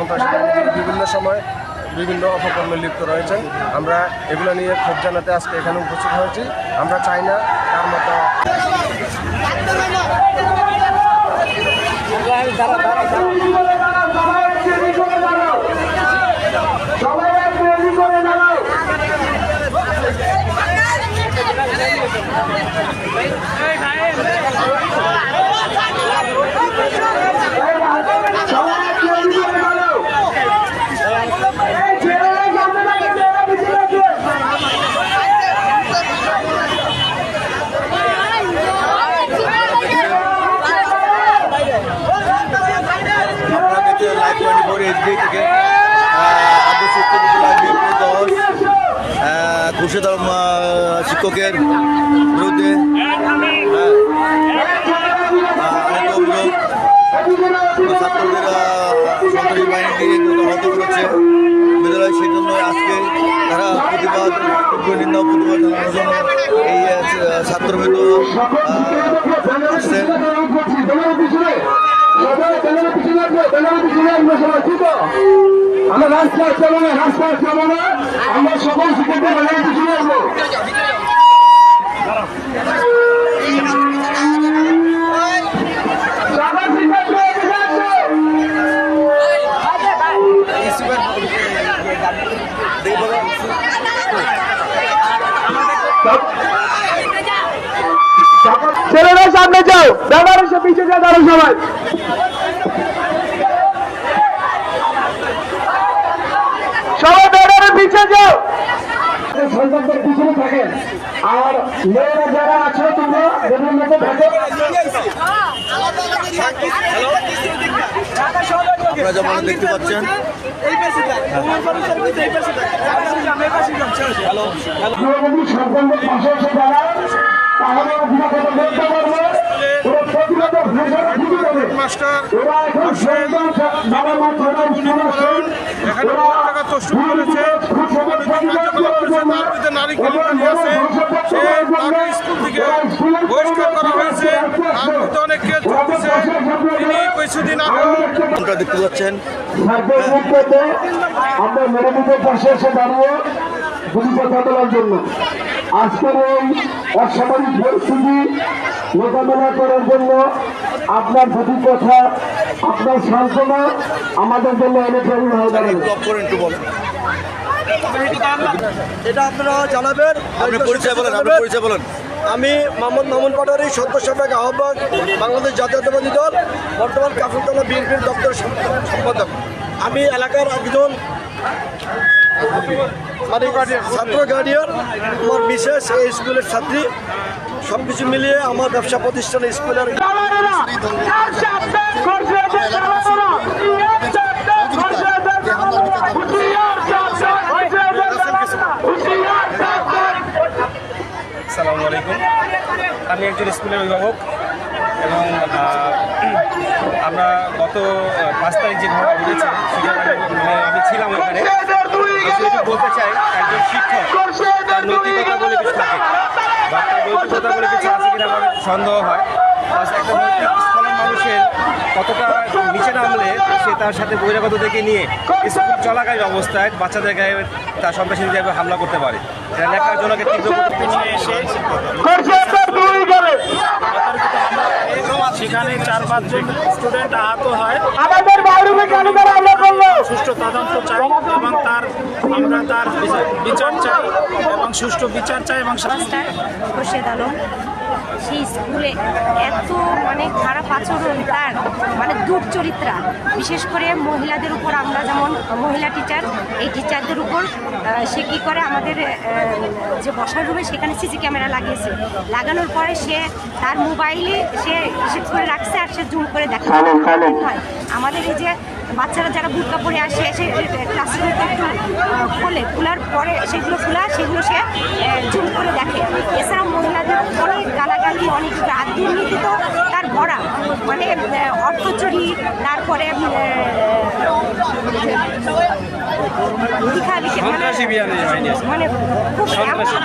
বিভিন্ন সময় বিভিন্ন অপকর্মে লিপ্ত রয়েছেন। আমরা এগুলো নিয়ে ক্ষোভ জানাতে আজকে এখানে উপস্থিত হয়েছি। আমরা চাই না তার মতো আপনারা দেখতে লাইভ টোয়েন্টি ফোর এইচডি থেকে আহ, আব্দুল সিদ্দিকুল্লাহ বিএনপি দল আহ, খুরশেদ আলম আহ, শিক্ষকের বিরুদ্ধে সন্ত্রাসী বাহিনী হত্যা করেছে বিদ্যালয় সেই জন্য আজকে তারা প্রতিবাদ আমরা রাস্তা আসতে না রাস্তা আসতে না আমরা সকল শিক্ষকদের এদিকে আসো। ছেলেরা সামনে যাও। ব্যবহার এসে পিছিয়ে যাও দাঁড়ো সবাই। সবাই ব্যানারে পিছিয়ে যাও। সন্তানদের থাকেন। আর মেয়েরা যারা আছো তোমরা বেনার মতো থাকো আপনারা যেমন দেখতে পাচ্ছেন তাহলে কথা বলতে কিছুদিন আপনারা দেখতে পাচ্ছেন আমরা মেরামতের পাশে এসে দাঁড়িয়ে দুটি কথা বলার জন্য। আজকের এই অসামরিক পরিস্থিতি মোকাবেলা করার জন্য আপনার দুটি কথা আপনার সান্ত্বনা আমাদের জন্য অনেক হয়ে দাঁড়াবে। একটু বলেন এটা আপনারা জানাবেন আপনি পরিচয় বলেন আপনি পরিচয় বলেন। আমি মোহাম্মদ মামুন পাটোয়ারি সত্য সাবেক আহ্বায়ক বাংলাদেশ জাতীয়তাবাদী দল বর্তমান কাফুলতলা বিএনপির দপ্তর সম্পাদক। আমি এলাকার একজন মানে ছাত্র গার্ডিয়ান আমার বিশেষ এই স্কুলের ছাত্রী। সব কিছু মিলিয়ে আমার ব্যবসা প্রতিষ্ঠানে স্কুলের আমি একজন স্কুলের অভিভাবক এবং আমরা গত পাঁচ তারিখ যে ঘটনা ঘটেছে সেখানে আমি- মানে ছিলাম ওখানে। বলতে চাই, একজন শিক্ষক, তার নৈতিকতা বলে কিছু থাকে। বা তার নৈতিকতা বলে কিছু আছে কিনা আমার সন্দেহ হয়। প্লাস একটা নৈতিক স্থলের মানুষের কতটা নিচে নামলে সে তার সাথে বহিরাগত থেকে নিয়ে স্কুল চলাকালীন অবস্থায় বাচ্চাদের গায়ে তার সন্ত্রাসীভাবে হামলা করতে পারে। এটা লেখার জন্য তীব্র করতে নিয়ে এসে সেখানে চার পাঁচজন স্টুডেন্ট আহত হয়। আমাদের বাইরে কেন করে আমরা করল? সুষ্ঠু তদন্ত চাই এবং তার আমরা তার বিচার- চাই এবং সুষ্ঠু বিচার চাই এবং মাস্টার আলম। সেই স্কুলে এত মানে খারাপ আচরণ তার মানে দুর্চরিত্রা বিশেষ করে মহিলাদের উপর আমরা যেমন মহিলা টিচার এই টিচারদের উপর সে কী করে আমাদের যে বসার রুমে সেখানে সিসি ক্যামেরা লাগিয়েছে। লাগানোর পরে সে তার মোবাইলে সে হিসেব করে রাখছে আর সে জুম করে দেখা। হয়। আমাদের এই যে বাচ্চারা যারা বুটকা পরে আসে সে ক্লাসরুমটা একটু খোলে। খোলার পরে সেগুলো খোলা সেগুলো সে জুম করে দেখে। Thank you. মানে অর্থ চুরি তারপরে মানে-। মানে খুব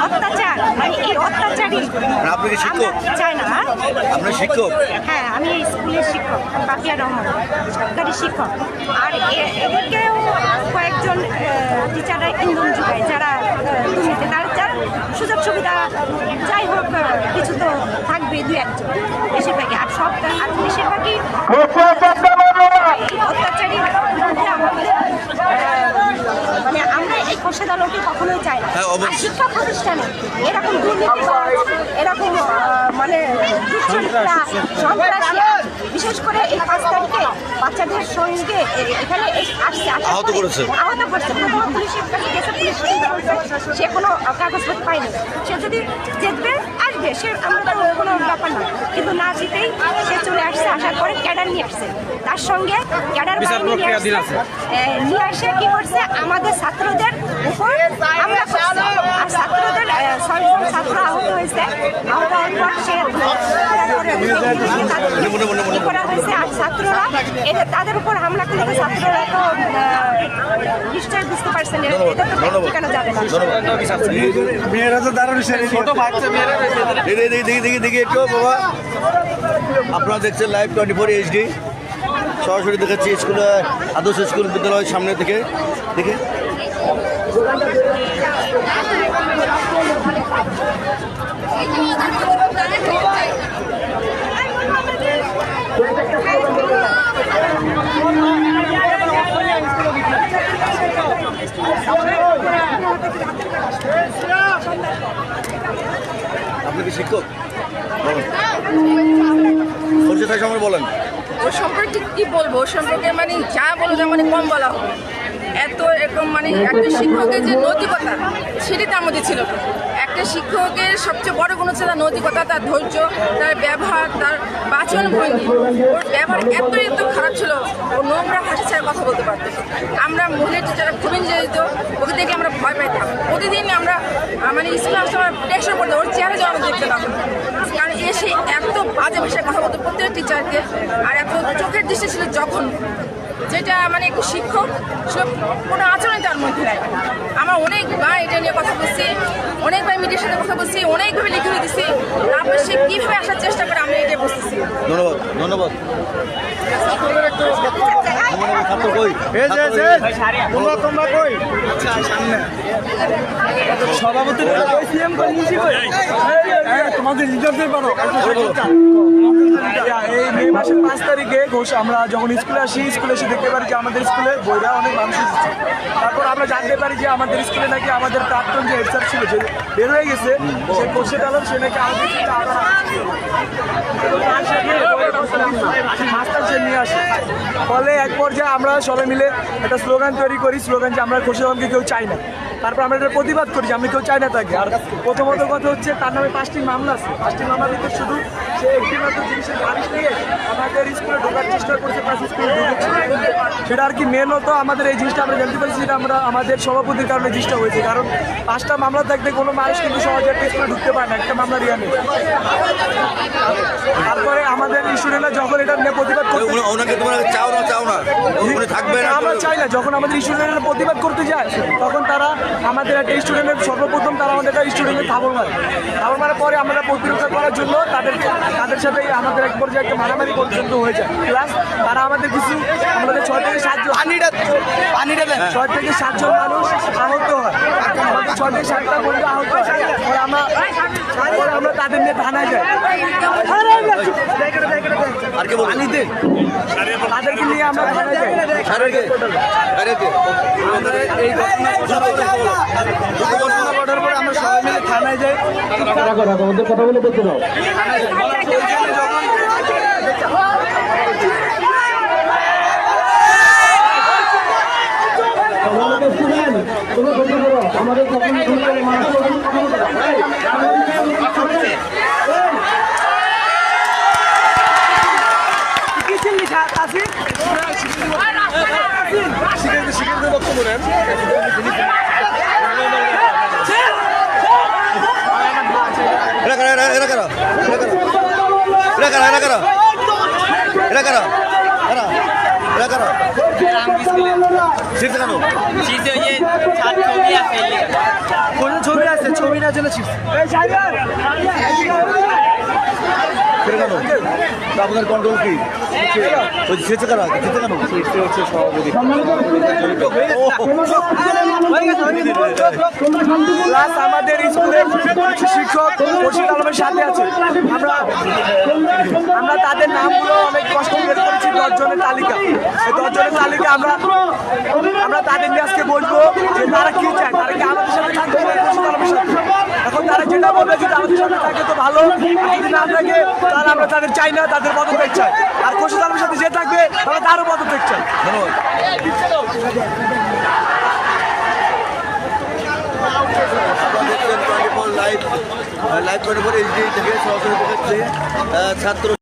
অত্যাচার মানে এই অত্যাচারী মানে আপনি কি শিক্ষক? আমরা চাই না হ্যাঁ? শিক্ষক হ্যাঁ আমি এই স্কুলের শিক্ষক পাপিয়া রহমান সরকারি শিক্ষক আর এদেরকেও কয়েকজন টিচাররা ইন্ধন যোগায় যারা দুর্নীতি তার যার সুযোগ সুবিধা যাই হোক কিছু তো থাকবে দু একজন বেশিরভাগই আর সব আর বেশিরভাগই অত্যাচারী মানে আমরা এই কোষে কখনোই চাই না। হ্যাঁ, শিক্ষা প্রতিষ্ঠানে এরকম দুর্নীতিবাজ এরকম মানে বিশেষ করে এই পাঁচ তারিখে বাচ্চাদের সঙ্গে এখানে আসছে আহত করেছে। আহত করছে। পুলিশের কাছে গেছে পুলিশ সে কোনো কাগজপত্র পায়নি। সে যদি জিতবে আসবে সে আমরা কোনো ব্যাপার না কিন্তু না জিতেই সে চলে আসছে আসার পরে ক্যাডার নিয়ে আসছে তার সঙ্গে ক্যাডার নিয়ে এসে কি করছে আমাদের ছাত্রদের উপর করছে আর ছাত্রদের ছয়জন ছাত্র আহত হয়েছে আহত হওয়ার পর সে মনে, মনে, মনে। করা হয়েছে আর ছাত্ররা তাদের উপর হামলা করলে ছাত্ররা তো আহ, নিশ্চয়ই বুঝতে পারছেন এটা তো কেন যাবে না মেয়েরা দেখি দেখি দেখি একটু বাবা। আপনারা দেখছেন লাইভ টোয়েন্টি ফোর এইচডি সরাসরি দেখাচ্ছি স্কুল, আদর্শ স্কুল বিদ্যালয়ের সামনে থেকে। দেখে। Thank কি শিক্ষক? পরিচয় সময় বলেন। ওর সম্পর্কে কি বলব? ওর সম্পর্কে মানে যা বলব মানে কম বলা হবে এত এরকম মানে একটা শিক্ষকের যে নৈতিকতা সেটি তার মধ্যে ছিল। একটা শিক্ষকের সবচেয়ে বড় গুণ হচ্ছে তার নৈতিকতা তার ধৈর্য তার ব্যবহার তার বাচন ভঙ্গি। ওর ব্যবহার এত এত খারাপ ছিল নোংরা ভাষা ছাড়া কথা বলতে পারতো। আমরা মহিলা টিচাররা খুবই নির্যাতিত ওকে দেখে আমরা ভয় পাইতাম। প্রতিদিন আমরা মানে স্কুলে আসতে আমরা টেনশন করতাম ওর চেহারা যেন আমরা দেখতে না কারণ এসে এত বাজে ভাষায় কথা বলতো প্রত্যেক টিচারকে আর এত চোখের দৃষ্টি ছিল যখন। যেটা মানে একটু শিক্ষক সে কোনো আচরণ তার মধ্যে নাই। আমার অনেকবার এটা নিয়ে কথা বলছি অনেকবার মিডিয়ার সাথে কথা বলছি অনেকভাবে লিখে দিচ্ছি তারপরে সে কীভাবে আসার চেষ্টা করে আমি এটা বুঝতেছি। ধন্যবাদ ধন্যবাদ। সভাপতি তোমাদের পারো। এই মে মাসের পাঁচ তারিখে ঘোষ আমরা যখন স্কুলে আসি স্কুলে এসে দেখতে পারি যে আমাদের স্কুলে বইরা অনেক মানুষ এসেছে। তারপর আমরা জানতে পারি যে আমাদের স্কুলে নাকি আমাদের প্রাক্তন যে হেড স্যার ছিল যে বের হয়ে গেছে সে কোর্সে গেল সে নাকি আমাদের মাস্টার সে নিয়ে আসে। ফলে এক পর্যায়ে আমরা সবাই মিলে একটা স্লোগান তৈরি করি, স্লোগান যে আমরা খোরশেদকে কেউ চাই না। তারপর আমরা এটা প্রতিবাদ করি যে আমি কেউ চাই না তাকে। আর প্রথমত কথা হচ্ছে, তার নামে পাঁচটি মামলা আছে। পাঁচটি মামলা শুধু সে একটি মাত্র জিনিসের নিয়ে আমাদের স্কুলে ঢোকার চেষ্টা করছে প্লাস স্কুলে সেটা আর কি মেন হতো আমাদের এই জিনিসটা আমরা জানতে পারছি যেটা আমরা আমাদের সভাপতির কারণে জিনিসটা হয়েছে। কারণ পাঁচটা মামলা থাকতে কোনো মানুষ কিন্তু সহজে একটা স্কুলে ঢুকতে পারে না একটা মামলা রিয়া নেই। তারপরে আমাদের স্টুডেন্টরা যখন এটা নিয়ে প্রতিবাদ করতে ওনাকে তোমরা চাও না চাও না। উনি থাকবে না। আমরা চাই না যখন আমাদের স্টুডেন্টরা প্রতিবাদ করতে যায় তখন তারা আমাদের একটা স্টুডেন্টের সর্বপ্রথম তারা আমাদের একটা স্টুডেন্টের থাবর মারে। থাবর মারার পরে আমরা প্রতিরক্ষা করার জন্য তাদেরকে তাদের সাথে আমাদের এক পর্যায়ে একটা মারামারি পর্যন্ত হয়ে যায় প্লাস তারা আমাদের কিছু আমাদের ছয় থেকে সাতজন। পানিটা পানিটা ছয় থেকে সাতজন মানুষ আহত হয়। আমাদের ছয় থেকে সাতটা বন্ধু আহত হয়। আমরা আমরা তাদের নিয়ে থানায় যাই। আর কে বলবেন তাদেরকে নিয়ে আমরা থানায় যাই। আরে কে? আরে কে? এই ঘটনা ঘটার পরে আমরা সবাই মিলে থানায় যাই। ওদের কথাগুলো বলতে দাও। আমাদের স্টুডেন্ট তুমি বলতে পারো আমাদের কখন মানুষ কথা বলতে দাও। এই, আমাদের এরা করো, এটা করো। এটা করো এটা করো। শিখছে কেন কোন ছবি আছে? ছবি না জন্য চিপস আপনার কন্ট্রোল কি? কারা? শিখছে কেন? হচ্ছে সভাপতি আমাদের স্কুলের শিক্ষক সাথে আছে। আমরা তাদের অনেক কষ্ট তালিকা। তালিকা আমরা আমরা তাদের নিয়ে আজকে বলব যে তারা কি চায়? তারা কি আমাদের সাথে থাকবে সাথে এখন তারা যেটা বলবে যদি আমাদের সাথে থাকে তো ভালো যদি না থাকে, তাহলে আমরা তাদের চাই না, তাদের পদত্যাগ চাই। আর খুশিদ আলমের সাথে যে থাকবে তাহলে তারও পদত্যাগ চাই। লাইভ লাইভ টোয়েন্টি পরে থেকে সরাসরি ছাত্র